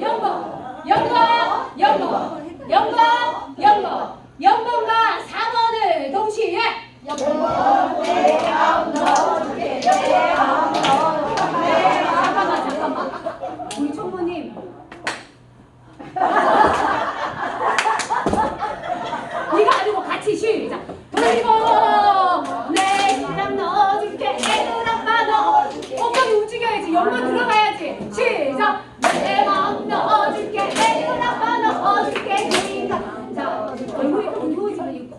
영번, 영번, 영번, 영번, 영번, 영번과 4번을 동시에. 이거 아니고 같이 시작. 돌리고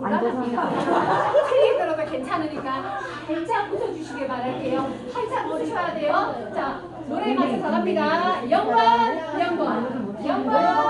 앉아서 책에 들어서 괜찮으니까 살짝 웃어주시길 바랄게요. 살짝 웃으셔야 돼요. 자, 노래 맞춰서 갑니다. 영광, 영광, 영광.